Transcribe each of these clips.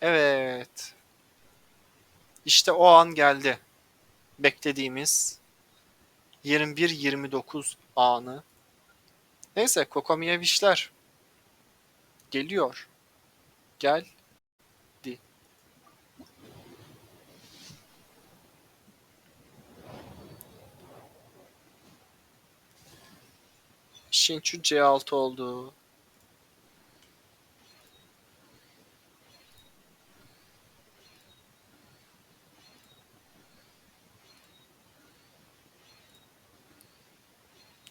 Evet. İşte o an geldi. Beklediğimiz 21-29 anı. Neyse Kokomiye Vişler. Geliyor. Geldi. Shinchu C6 oldu.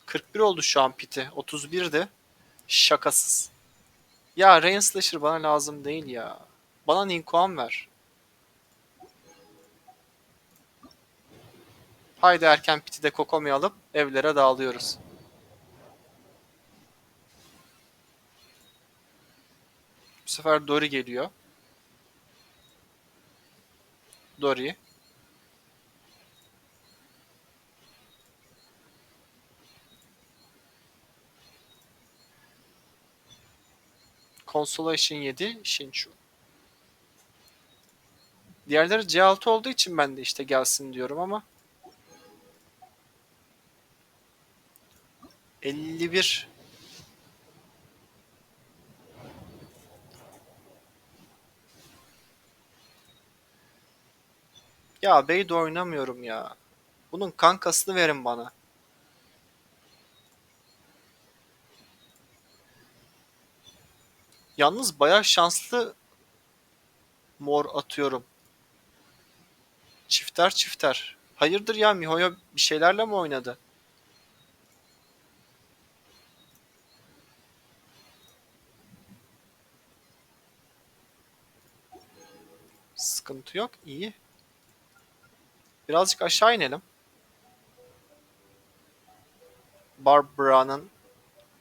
...41 oldu şu an piti. 31'di. Şakasız. Ya Rain Slasher bana lazım değil ya. Bana Ninkuan ver. Haydi erken piti de Kokomi alıp evlere dağılıyoruz. Bu sefer Dory geliyor. Dory. Consolation 7, Shinchu. Diğerleri C6 olduğu için ben de işte gelsin diyorum ama 51 Ya Bey'de oynamıyorum ya. Bunun kankasını verin bana. Yalnız bayağı şanslı mor atıyorum. Çifter çifter. Hayırdır ya Miho'ya bir şeylerle mi oynadı? Sıkıntı yok. iyi. Birazcık aşağı inelim. Barbara'nın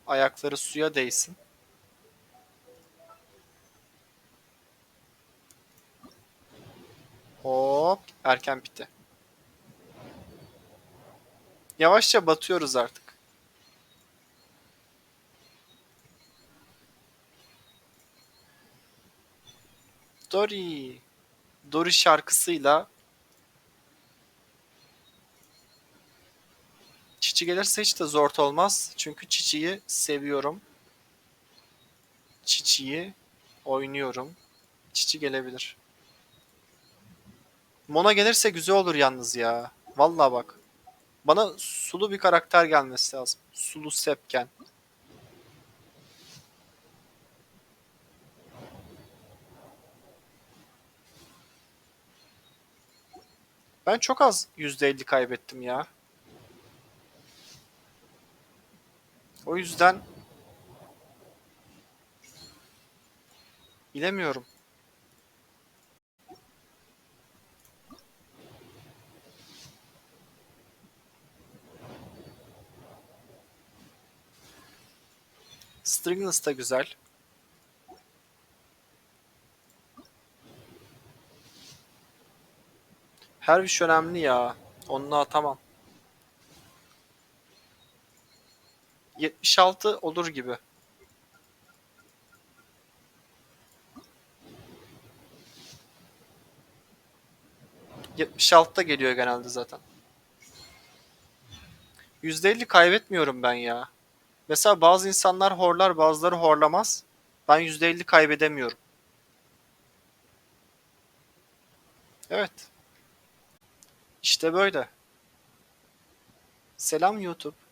ayakları suya değsin. Hop, erken piti. Yavaşça batıyoruz artık. Dory. Dory şarkısıyla Çiçi gelirse hiç de zor olmaz. Çünkü Çiçi'yi seviyorum. Çiçi'yi oynuyorum. Çiçi gelebilir. Mona gelirse güzel olur yalnız ya. Vallahi bak. Bana sulu bir karakter gelmesi lazım. Sulu Sepken. Ben çok az %50 kaybettim ya. O yüzden bilemiyorum. Stringless da güzel. Her bir şey önemli ya. Onu atamam. 76 olur gibi. ...76'da geliyor genelde zaten. %50 kaybetmiyorum ben ya. Mesela bazı insanlar horlar bazıları horlamaz. Ben %50 kaybedemiyorum. Evet. İşte böyle. Selam YouTube.